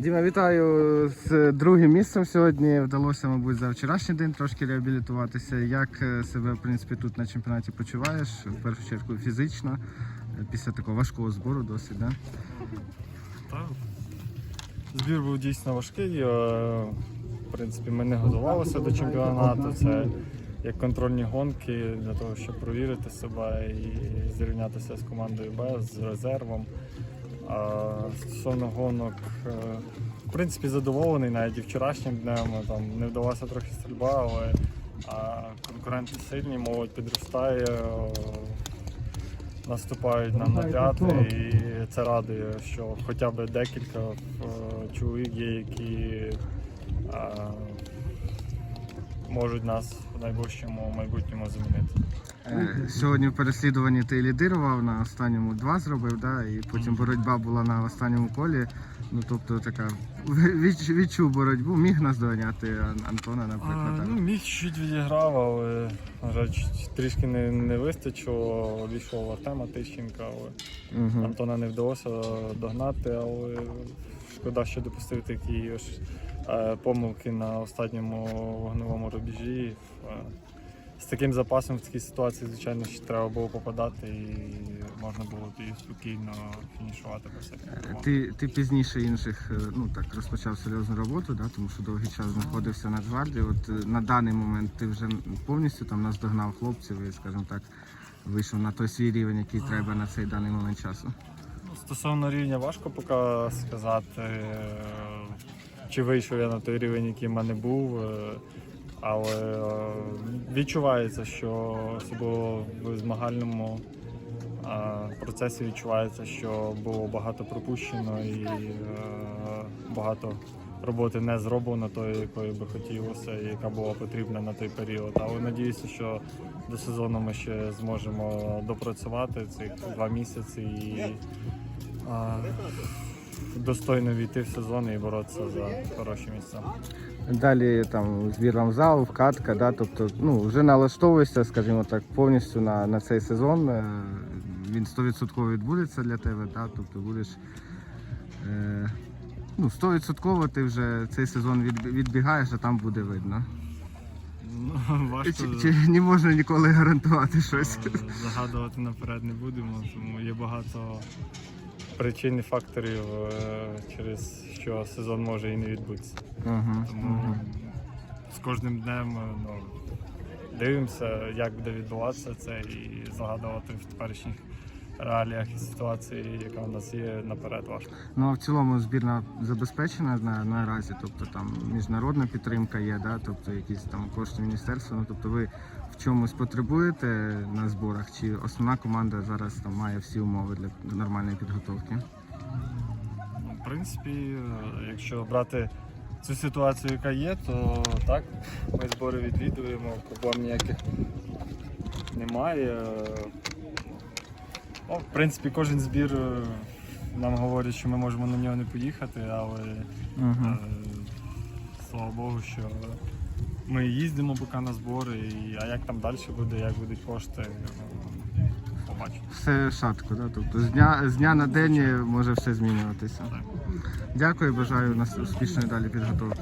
Діма, вітаю з другим місцем сьогодні. Вдалося, мабуть, за вчорашній день трошки реабілітуватися. Як е, себе, в принципі, тут на чемпіонаті почуваєш? В першу чергу фізично, е, після такого важкого збору досить, да? Так. Збір був дійсно важкий. е, В принципі, ми не готувалися до чемпіонату. Це як контрольні гонки для того, щоб провірити себе і зрівнятися з командою Б, з резервом. А стосовно гонок, е, в принципі, задоволений навіть і вчорашнім днем. Там не вдалася трохи стрільба, але конкуренти сильні, молодь підростає. е, наступають нам на п'яти, і це радує, що хоча б декілька е, чоловік є, які е, можуть нас в найближчому майбутньому замінити. Е, Сьогодні в переслідуванні ти лідирував на останньому два зробив, да? і потім боротьба була на останньому колі. Ну тобто така відч- відчув боротьбу, міг наздоганяти Ан- Антона, наприклад. А, так? ну, міг чуть відіграв, але на жаль, чуть- трішки не, не вистачило. Обійшов Артема Тищенка, але Мгм. Антона не вдалося догнати, але шкода, що допустив такі е, помилки на останньому вогневому рубежі. Е, З таким запасом в такій ситуації, звичайно, ще треба було попадати і можна було тоді спокійно фінішувати без. Ти, ти пізніше інших е, ну так розпочав серйозну роботу, да, тому що довгий час знаходився в Нацгвардії. От е, на даний момент ти вже повністю там наздогнав хлопців і, скажімо так, вийшов на той свій рівень, який треба на цей даний момент часу. Ну, Стосовно рівня важко поки сказати, е, чи вийшов я на той рівень, який в мене був. е, Але е, відчувається, що особливо в змагальному е, процесі відчувається, що було багато пропущено і багато роботи не зроблено тої, якої би хотілося, і яка була потрібна на той період. Але надіюся, що до сезону ми ще зможемо допрацювати цих два місяці і достойно війти в сезон і боротися за хороші місця. Далі там збір вокзал, вкатка, да, тобто ну, вже налаштовуєшся, скажімо так, повністю на, на цей сезон. Е, Він 100% відбудеться для тебе, да, тобто будеш. Е, ну, 100% ти вже цей сезон відбігаєш, а там буде видно. Ну, важко Чи, чи не можна ніколи гарантувати щось? е, загадувати наперед не будемо, тому є багато причин і факторів, е, через що сезон може і не відбутися. Угу, Тому з кожним днем е, ну, дивимося, як буде відбуватися це, і загадувати в теперішніх реаліях і ситуації, яка у нас є наперед важко. Ну а в цілому збірна забезпечена на, наразі, тобто там міжнародна підтримка є, да? тобто якісь там кошти міністерства. Ну тобто ви в чомусь потребуєте на зборах, чи основна команда зараз там має всі умови для нормальної підготовки? Ну, в принципі, е, якщо брати цю ситуацію, яка є, то так, ми збори відвідуємо, проблем ніяких немає. Ну, в принципі, кожен збір е, нам говорить, що ми можемо на нього не поїхати, але Угу. е, слава Богу, що ми їздимо поки на збори, і, а як там далі буде, як будуть кошти, ну, побачимо. Все шатко, да? тобто з дня, з дня на день може все змінюватися. Так. Дякую, бажаю нас успішної далі підготовки.